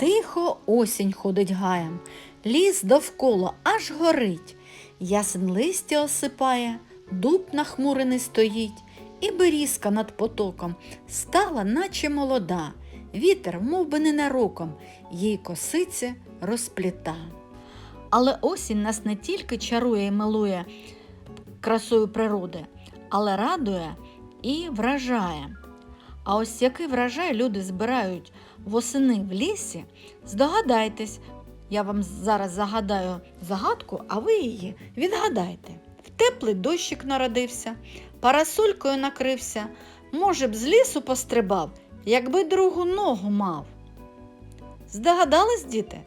Тихо осінь ходить гаєм, ліс довкола аж горить. Ясен листя осипає, дуб нахмурений стоїть, і берізка над потоком стала, наче молода. Вітер, мов би ненароком, їй косиці розпліта. Але осінь нас не тільки чарує і милує красою природи, але радує і вражає. А ось який врожай люди збирають восени в лісі, здогадайтесь, я вам зараз загадаю загадку, а ви її відгадайте. В теплий дощик народився, парасолькою накрився, може б з лісу пострибав, якби другу ногу мав. Здогадались, діти?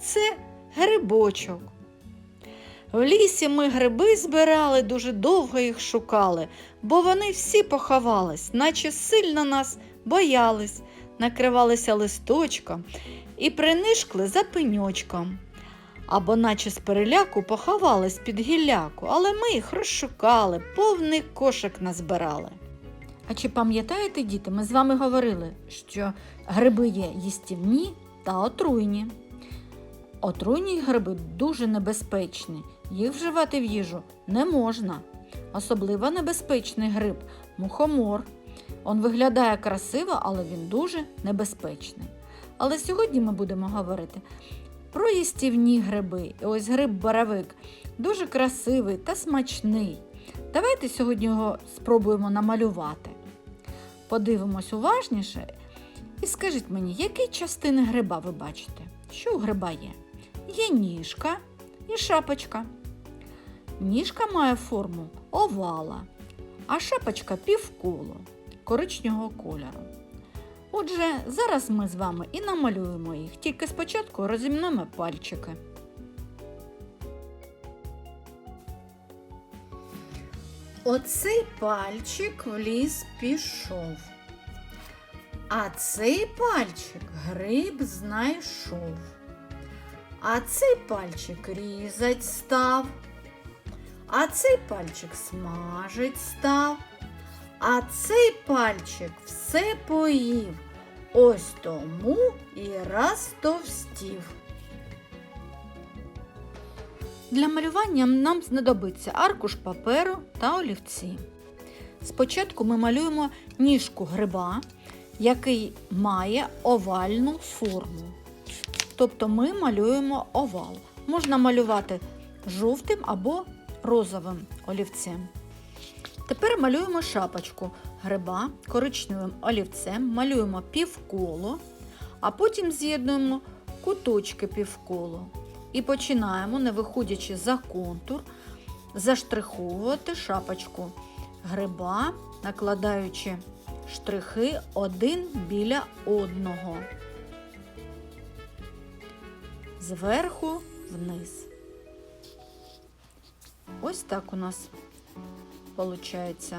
Це грибочок. В лісі ми гриби збирали, дуже довго їх шукали, бо вони всі поховались, наче сильно нас боялись, накривалися листочком і принишкли за пеньочком. Або наче з переляку поховались під гілляку, але ми їх розшукали, повний кошик назбирали. А чи пам'ятаєте, діти, ми з вами говорили, що гриби є їстівні та отруйні. Отруйні гриби дуже небезпечні, їх вживати в їжу не можна. Особливо небезпечний гриб мухомор. Он виглядає красиво, але він дуже небезпечний. Але сьогодні ми будемо говорити про їстівні гриби. І ось гриб боровик дуже красивий та смачний. Давайте сьогодні його спробуємо намалювати. Подивимось уважніше і скажіть мені, які частини гриба ви бачите? Що у гриба є? Є ніжка і шапочка. Ніжка має форму овала, а шапочка півколо коричневого кольору. Отже, зараз ми з вами і намалюємо їх, тільки спочатку розімнемо пальчики. Оцей пальчик в ліс пішов. А цей пальчик гриб знайшов. А цей пальчик різать став. А цей пальчик смажить став. А цей пальчик все поїв. Ось тому і розтовстів. Для малювання нам знадобиться аркуш паперу та олівці. Спочатку ми малюємо ніжку гриба, який має овальну форму. Тобто ми малюємо овал. Можна малювати жовтим або розовим олівцем. Тепер малюємо шапочку гриба коричневим олівцем, малюємо півколо, а потім з'єднуємо куточки півколо. І починаємо, не виходячи за контур, заштриховувати шапочку гриба, накладаючи штрихи один біля одного. Зверху вниз. Ось так у нас виходить.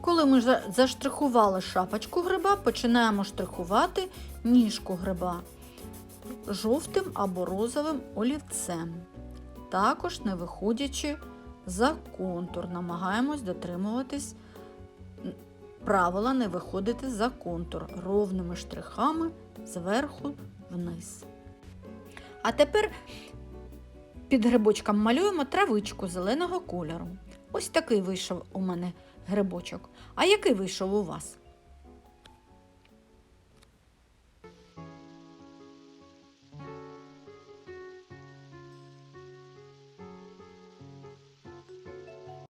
Коли ми за- заштрихували шапочку гриба, починаємо штрихувати ніжку гриба жовтим або розовим олівцем. Також не виходячи за контур, намагаємось дотримуватись правила не виходити за контур ровними штрихами зверху вниз. А тепер під грибочком малюємо травичку зеленого кольору. Ось такий вийшов у мене грибочок. А який вийшов у вас?